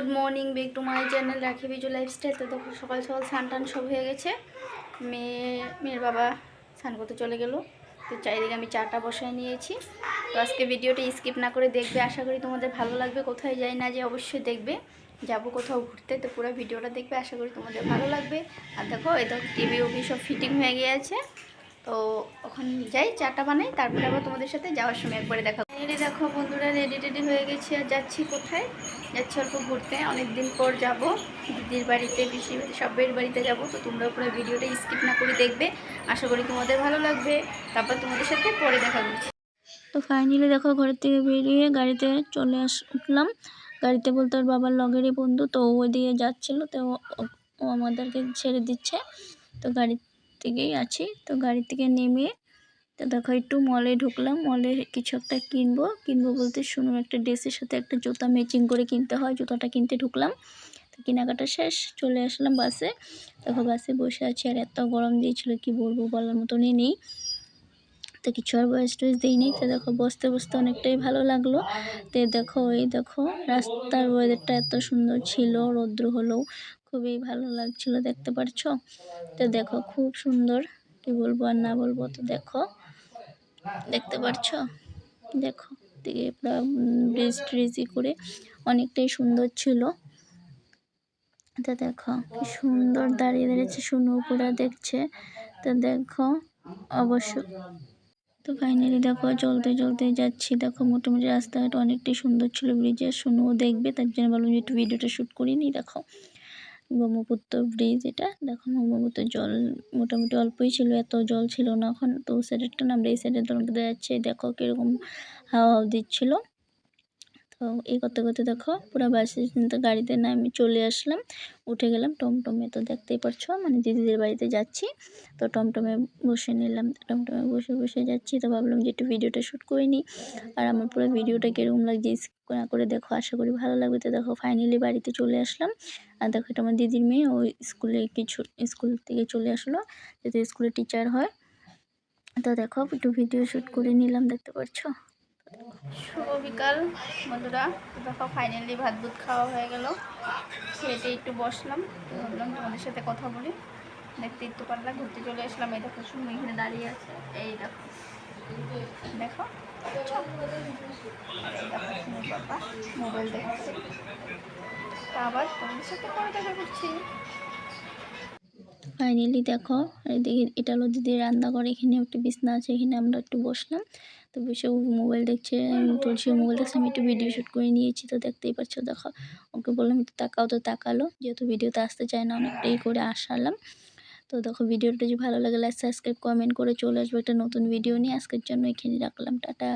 Good morning, back to my channel Rakhi Biju lifestyle. তো দেখো, সকাল সকাল স্নান টান সব হয়ে গেছে। মেয়ে, মেয়ের বাবা স্নান করতে চলে গেল। তো চারিদিকে আমি চাটা বসায় নিয়েছি। তো আজকে ভিডিওটা স্কিপ না করে দেখবে। আশা করি তোমাদের ভালো লাগবে। কোথায় যাই না যে অবশ্যই দেখবে। যাব কোথাও ঘুরতে। তো পুরো ভিডিওটা দেখবে। আশা করি তোমাদের ভালো লাগবে। আর দেখো এই দেখো টিভি ওভি সব ফিটিং হয়ে গিয়েছে তো ওখানে যাই, চাটা বানাই, তারপরে আবার তোমাদের সাথে যাওয়ার সময় একবারে দেখা রেডি দেখো বন্ধুরা রেডি টেডি হয়ে গেছি আর যাচ্ছি কোথায়? যাচ্ছি অল্প ঘুরতে অনেক দিন পর যাব। দিদির বাড়িতে, পিসির বাড়িতে, সবের বাড়িতে যাব, তো তোমরা পুরো ভিডিওটা স্কিপ না করে দেখবে। আশা করি তোমাদের ভালো লাগবে। তারপর তোমাদের সাথে পরে দেখা করছি। তো ফাইনালি দেখো ঘরের থেকে বেরিয়ে গাড়িতে চলে আস, উঠলাম। গাড়িতে বলতে ওর বাবার লগেরই বন্ধু, তো ও দিয়ে যাচ্ছিল, তো ও আমাদেরকে ছেড়ে দিচ্ছে। তো গাড়ি থেকেই আছি। তো গাড়ি থেকে নেমে, তো দেখো একটু মলে ঢুকলাম। মলে কিছু একটা কিনবো। কিনবো বলতে শুনুন, একটা ড্রেসের সাথে একটা জুতা ম্যাচিং করে কিনতে হয়। জুতাটা কিনতে ঢুকলাম। তো কেনাকাটা শেষ, চলে আসলাম বাসে। দেখো বাসে বসে আছি, আর এত গরম দিয়েছিল, কি বলব বলার মতনই নেই। তো কিছু আর বয়স টয়েস দিইনি তো দেখো বসতে বসতে অনেকটাই ভালো লাগল। তো দেখো, এই দেখো, রাস্তার ওয়েদারটা এত সুন্দর ছিল, রৌদ্র হলেও খুবই ভালো লাগছিল, দেখতে পারছ? তো দেখো, খুব সুন্দর। কি বলব আর না বলব তো দেখো। দেখতে পারছ? দেখো পুরো ব্রিজ ট্রিজি করে অনেকটাই সুন্দর ছিল। তো দেখো, কি সুন্দর দাঁড়িয়ে দাঁড়িয়েছে শুনু পুরা দেখছে। তো দেখো, অবশ্য তো ফাইনালি দেখো, চলতে চলতে যাচ্ছি। দেখো, মোটামুটি রাস্তাঘাট অনেকটাই সুন্দর ছিল ব্রিজের শুনুও দেখবে, তার জন্য বললাম যে একটু ভিডিওটা শ্যুট করিনি, দেখো। ব্রহ্মপুত্র ব্রিজ এটা। দেখো ব্রহ্মপুত্র জল মোটামুটি অল্পই ছিল, এত জল ছিল না। এখন তো সাইডেরটা না আমরা এই সাইডে তোমাকে যাচ্ছে দেখো কীরকম হাওয়া দিচ্ছিল। তো এই করতে করতে দেখো পুরো বাসে গাড়িতে না আমি চলে আসলাম। উঠে গেলাম, টমটমে তো দেখতেই পারছ মানে দিদিদের বাড়িতে যাচ্ছি। তো টমটমে বসে নিলাম, টমটমে বসে বসে যাচ্ছি। তো ভাবলাম যে একটু ভিডিওটা শ্যুট করে নিই। আর আমার পুরো ভিডিওটা কীরকম লাগছে না করে দেখো, আশা করি ভালো লাগবে। তো দেখো ফাইনালি বাড়িতে চলে আসলাম। আর দেখো এটা আমার দিদির মেয়ে ওই স্কুলে কিছু স্কুল থেকে চলে আসলো। যেহেতু স্কুলে টিচার হয়। তো দেখো একটু ভিডিও শ্যুট করে নিলাম, দেখতে পাচ্ছ শুভ বিকাল, বন্ধুরা। দেখো ফাইনালি ভাত দুধ খাওয়া হয়ে গেল। খেতে একটু বসলাম ভাবলাম তোমাদের সাথে কথা বলি। দেখতে একটু পারলাম ঘুরতে চলে আসলাম। এই দেখো শুনে এখানে দাঁড়িয়ে আছে। এই দেখো। দেখো বাবা মোবাইল দেখছে। তা আবার তোমাদের সাথে পরে দেখা করছি ফাইনালি দেখো এদিকে এটা হলো দিদি রান্না করে, এখানে একটু বিছনা আছে, এখানে আমরা একটু বসলাম। তো বসে মোবাইল দেখছে তুলসী মোবাইল দেখছে, আমি একটু ভিডিও শ্যুট করে নিয়েছি, তো দেখতেই পাচ্ছ, দেখো, ওকে বললাম, একটু তাকাও, তো তাকালো। যেহেতু ভিডিওতে আসতে চায় না, অনেকটাই করে আসালাম। তো দেখো ভিডিওটা যদি ভালো লাগে লাইক সাবস্ক্রাইব কমেন্ট করে চলে আসবে, একটা নতুন ভিডিও নিয়ে। আজকের জন্য এখানে রাখলাম, টাটা।